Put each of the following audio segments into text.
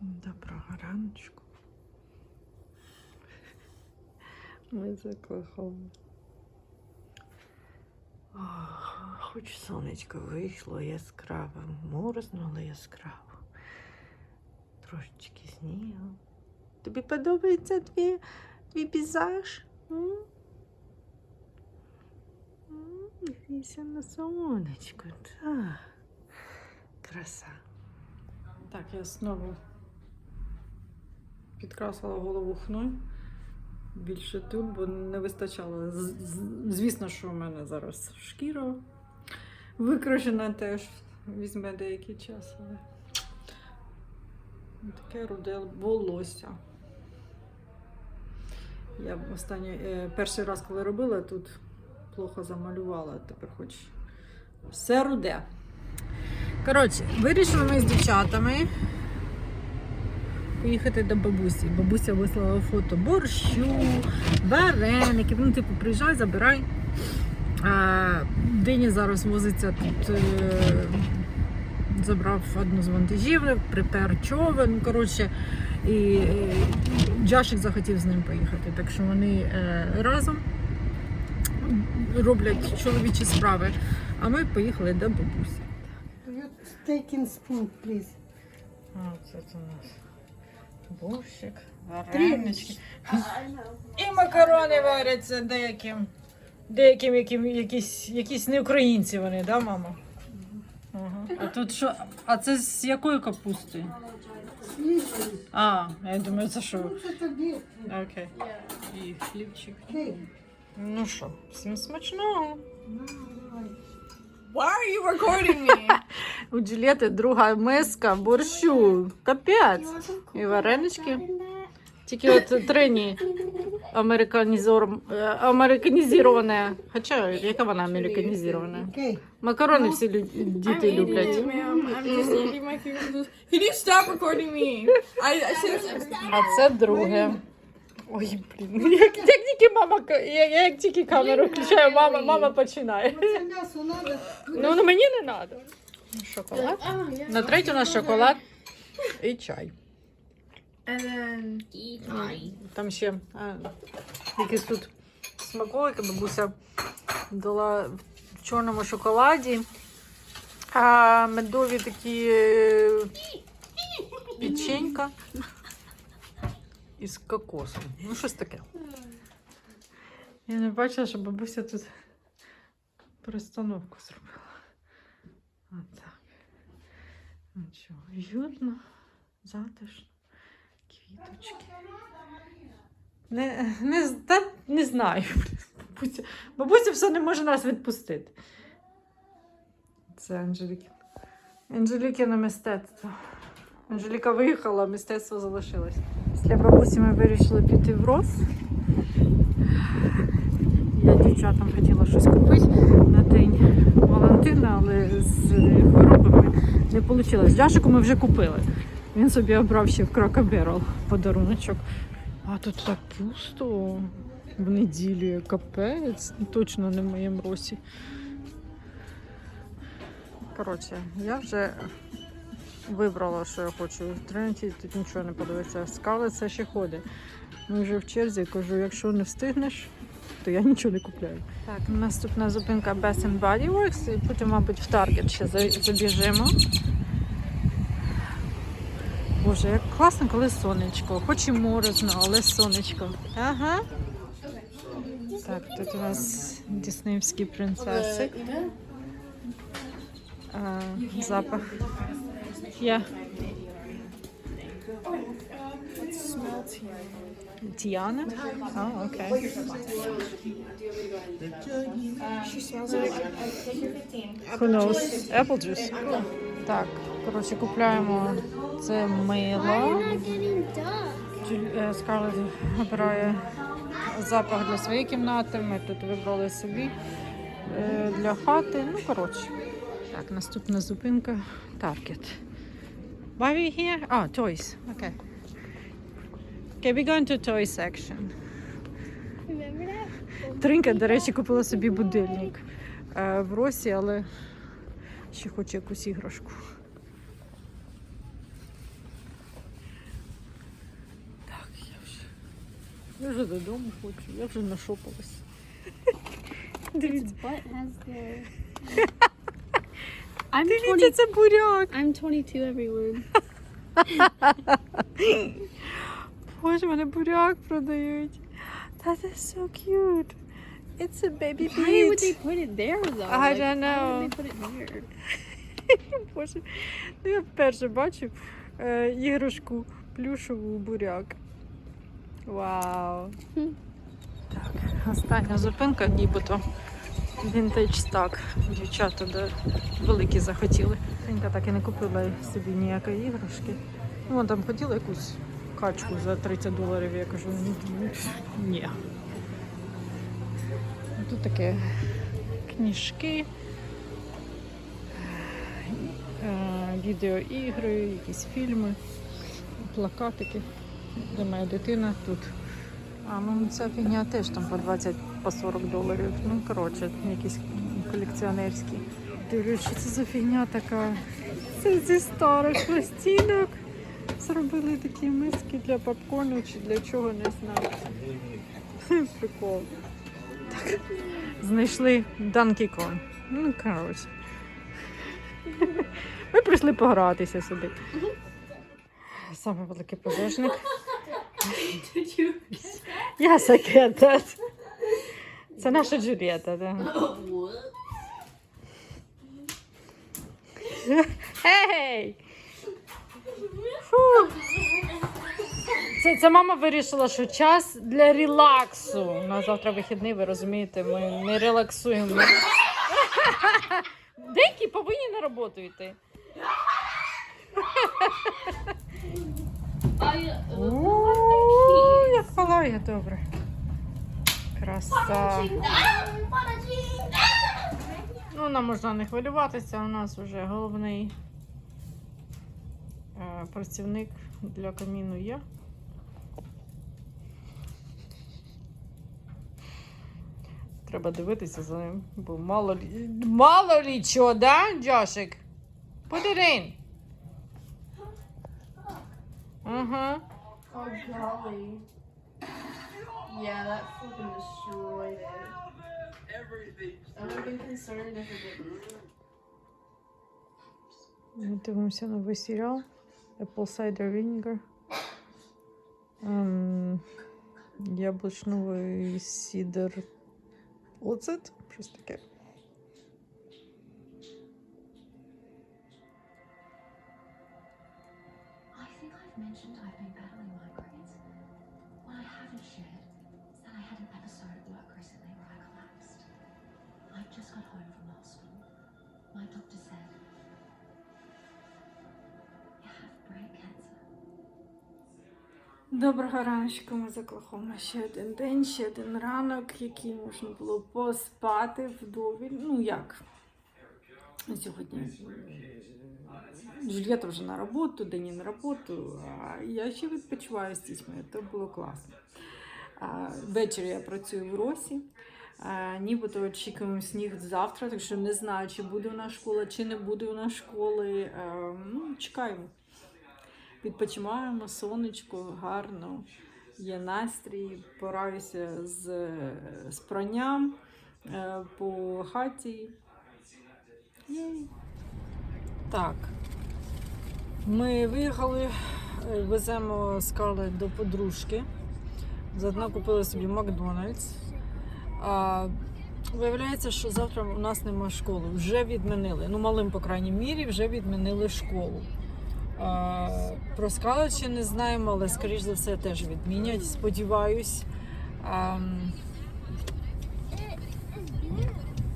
Доброго раночку. Ми за Оклахомою. Ох, Хоч сонечко вийшло яскраве, морозно, але яскраво. Трошечки снігу. Тобі подобається твій, твій пейзаж? М? М, Дивися на сонечко. Так. Краса. Так, я знову підкрасила голову хною. Більше тут, бо не вистачало. Звісно, що в мене зараз шкіра викрашена теж візьме деякий час. Але таке руде волосся. Я останній, е, перший раз, коли робила, тут плохо замалювала, тепер хоч все руде. Коротше, вирішили ми з дівчатами поїхати до бабусі. Бабуся вислала фото борщу, вареників. Ну, типу, приїжджай, забирай. А, Дині зараз возиться тут. Е, забрав одну з вантажів, припер човен. Коротше, і е, Джашик захотів з ним поїхати. Так що вони е, разом роблять чоловічі справи. А ми поїхали до бабусі. You steak and spoon, please. А, це у нас борщик, варенички. І макарони варяться деяким. Деяким, яким, якісь, якісь не українці вони, да, мама? Ага. А тут що? А це з якої капусти? А, я думаю, це що? Ну. Окей. І хлібчик. Ну що, всім смачного. Why are you recording me? У Джулієти друга миска борщу. Капець. І варенички. Тільки от е, американізоване. Хоча, яка вона американізована? Макарони всі лю- діти люблять. Can you stop recording me? I, I А це друге. Ой, блін. Як, як тільки мама ка- як, як тільки камеру включаю, мама, мама починає. Це м'ясо надо. Ну, ну мені не треба. Шоколад. На третю у нас шоколад і чай. Там ще а, якісь тут смаколики бабуся дала в чорному шоколаді. А медові такі е, печенька із кокосом. Ну, щось таке. Я не бачила, що бабуся тут перестановку зробила. Отак. Ну що, уютно, затишно, квіточки. Не, не, та, не знаю. Бабуся, бабуся все не може нас відпустити. Це Анжеліки. Анжелікине мистецтво. Анжеліка виїхала, а мистецтво залишилось. Після бабусі ми вирішили піти в Рос. Я дівчатам хотіла щось купити на день Валентина, але з хворобами не вийшло. Джашику ми вже купили. Він собі обрав ще в Barrel подаруночок. А тут так пусто в неділю капець. Точно не в моєму росі. Коротше, я вже вибрала, що я хочу. В Тринity тут нічого не подобається. Скали це ще ходить. Ми вже в черзі кажу, якщо не встигнеш, то я нічого не купляю. Так, наступна зупинка Bath and Body Works, і потім, мабуть, в Target ще забіжимо. Боже, як класно, коли сонечко. Хоч і морозно, але сонечко. Ага. Так, тут у нас діснеївські принцеси. А, запах. Окей. she smells like Who knows? Apple juice. Так, коротше, купляємо це мило. Джуль- е, Скарлетт обирає запах для своєї кімнати. Ми тут вибрали собі е, для хати. Ну, коротше. Так, наступна зупинка Target. Why are we here? Oh, toys. Okay. Okay, we're going to toy section. Тринка, до речі, купила собі будильник е, в Росі, але ще хоче якусь іграшку. Так, я вже Я вже додому хочу, я вже нашопалась. Дивіться. I'm дивіться, 20. це буряк. I'm 22, everyone. Боже, мене буряк продають. That is so cute. It's a baby Why would they beet. put it there though? I Like, don't Why know. would they put it there? Боже, ну я вперше бачу е, іграшку плюшеву буряк. Вау. Хм. Так, остання зупинка, нібито. Вінтаж стак. Дівчата де великі захотіли. Женька так і не купила собі ніякої іграшки. Ну, вона там хотіла якусь качку за 30 доларів. Я кажу, «Ні, ні. Тут таке книжки, е, відеоігри, якісь фільми, плакатики, де моя дитина тут. А ну ця фігня теж там по 20 по 40 доларів. Ну, коротше, якісь колекціонерські. Дивлюсь, що це за фігня така. Це зі старих пластинок. Зробили такі миски для попкорну чи для чого, не знаю. Прикол. Так. Знайшли Donkey Kong. Ну, коротше. Ми прийшли погратися сюди. Саме великий пожежник. Yes, I get that. Це наша Джулієта, так. Гей! Це, це мама вирішила, що час для релаксу. У нас завтра вихідний, ви розумієте, ми не релаксуємо. Деякі повинні на роботу йти. О, як палає добре. Краса. Ну, нам можна не хвилюватися, у нас вже головний е, працівник для каміну є. Треба дивитися за ним, бо мало лі... Мало лі чого, да, Джошик? Put it Yeah, that flipping destroyed it. I would have been concerned if it didn't. Ми дивимося новий серіал Apple Cider Vinegar. Ем, яблучновий сідер оцет. Щось таке. I think I've mentioned I've Доброго раночку, ми з Оклахома. Ще один день, ще один ранок, який можна було поспати вдоволь. Ну як? Сьогодні Жульєта вже на роботу, Дені на роботу, а я ще відпочиваю з дітьми, то було класно. А, Ввечері я працюю в Росі. Нібито очікуємо сніг завтра, так що не знаю, чи буде у нас школа, чи не буде у нас школи. А, Ну, чекаємо. Відпочиваємо, сонечко, гарно, є настрій, пораюся з, пранням е, по хаті. Єй. Так. Ми виїхали, е, веземо Скарлет до подружки. Заодно купили собі Макдональдс. А, виявляється, що завтра у нас нема школи. Вже відмінили. Ну, малим, по крайній мірі, вже відмінили школу. Про Скарлет ще не знаємо, але скоріш за все теж відмінять, сподіваюсь.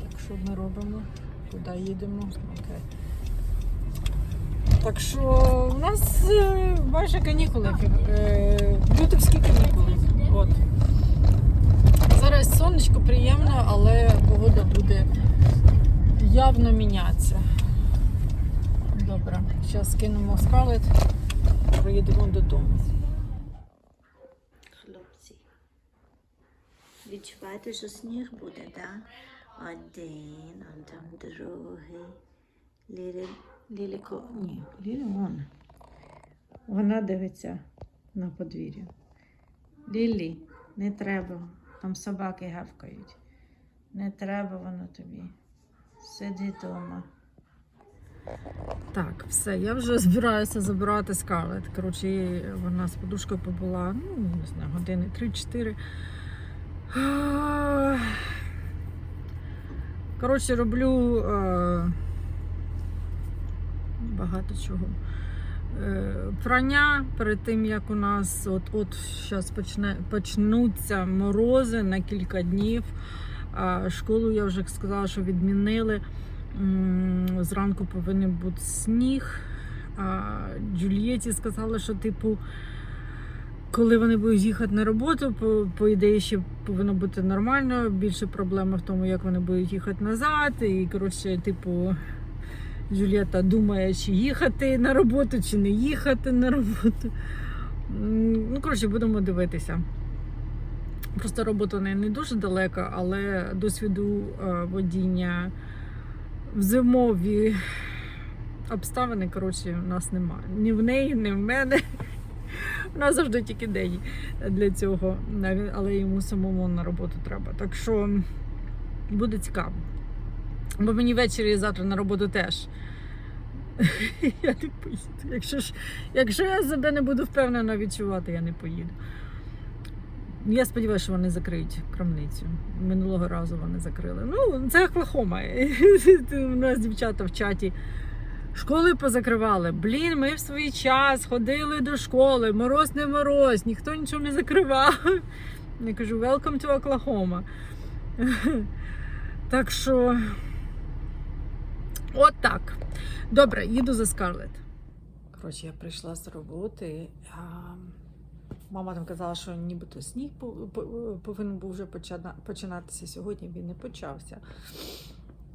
Так що ми робимо? Куди їдемо? Окей. Так що у нас е, майже канікули. Е, лютовські канікули. От. Зараз сонечко приємно, але погода буде явно мінятися. Добре, зараз кинемо скалет, приїдемо додому. Хлопці. Відчуваєте, що сніг буде, так? Один, он там другий. Лілі, ліліко. Ні, Лілі вон. Вона дивиться на подвір'я. Лілі, Не треба. Там собаки гавкають. Не треба воно тобі. Сиди вдома. Так, все, я вже збираюся забирати скарлет. Коротше, вона з подушкою побула, ну, не знаю, години 3-4. Коротше, роблю е, багато чого. Е, прання перед тим, як у нас от, от зараз почнуться морози на кілька днів. Школу я вже сказала, що відмінили. Зранку повинен бути сніг. А Джульєті сказали, що типу, коли вони будуть їхати на роботу, по, по ідеї ще повинно бути нормально. Більше проблема в тому, як вони будуть їхати назад. І коротше, типу, Джульєта думає, чи їхати на роботу, чи не їхати на роботу. Ну, коротше, будемо дивитися. Просто робота не, не дуже далека, але досвіду е, водіння в зимові обставини, коротше, у нас немає. Ні в неї, ні в мене. У нас завжди тільки день для цього, але йому самому на роботу треба. Так що буде цікаво. Бо мені ввечері і завтра на роботу теж. Я не поїду. Якщо, ж, якщо я себе не буду впевнена відчувати, я не поїду. Я сподіваюся, що вони закриють крамницю. Минулого разу вони закрили. Ну, це Оклахома. У нас дівчата в чаті. Школи позакривали. Блін, ми в свій час ходили до школи. Мороз не мороз, ніхто нічого не закривав. Я кажу, welcome to Oklahoma. Так що, от так. Добре, їду за Скарлет. Коротше, я прийшла з роботи. Мама там казала, що нібито сніг по- по- повинен був вже починатися сьогодні. Він не почався.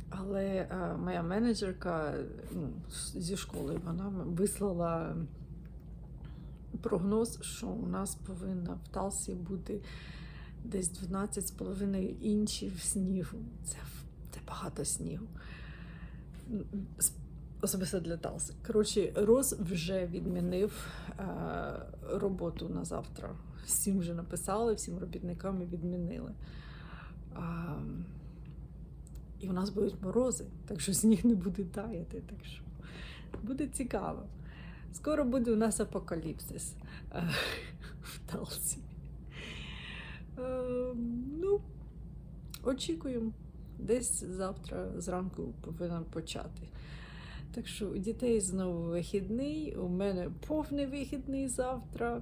Але е, моя менеджерка ну, зі школи вона вислала прогноз, що у нас повинна в Талсі бути десь 12,5 інчів снігу. Це, це багато снігу. Особисто для Талси. Коротше, Рос вже відмінив е, роботу на завтра. Всім вже написали, всім робітникам відмінили. А, і у нас будуть морози, так що сніг не буде таяти. Так що буде цікаво. Скоро буде у нас апокаліпсис е, в Талсі. Е, ну, очікуємо. Десь завтра зранку повинен почати. Так що у дітей знову вихідний, у мене повний вихідний завтра.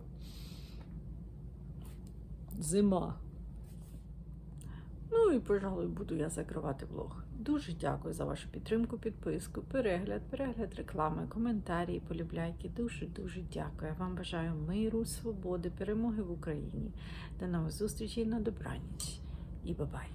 Зима. Ну і, пожалуй, буду я закривати влог. Дуже дякую за вашу підтримку, підписку, перегляд, перегляд реклами, коментарі, полюбляйки. Дуже-дуже дякую. Я вам бажаю миру, свободи, перемоги в Україні. До нових зустрічей на добраніч. І бабай!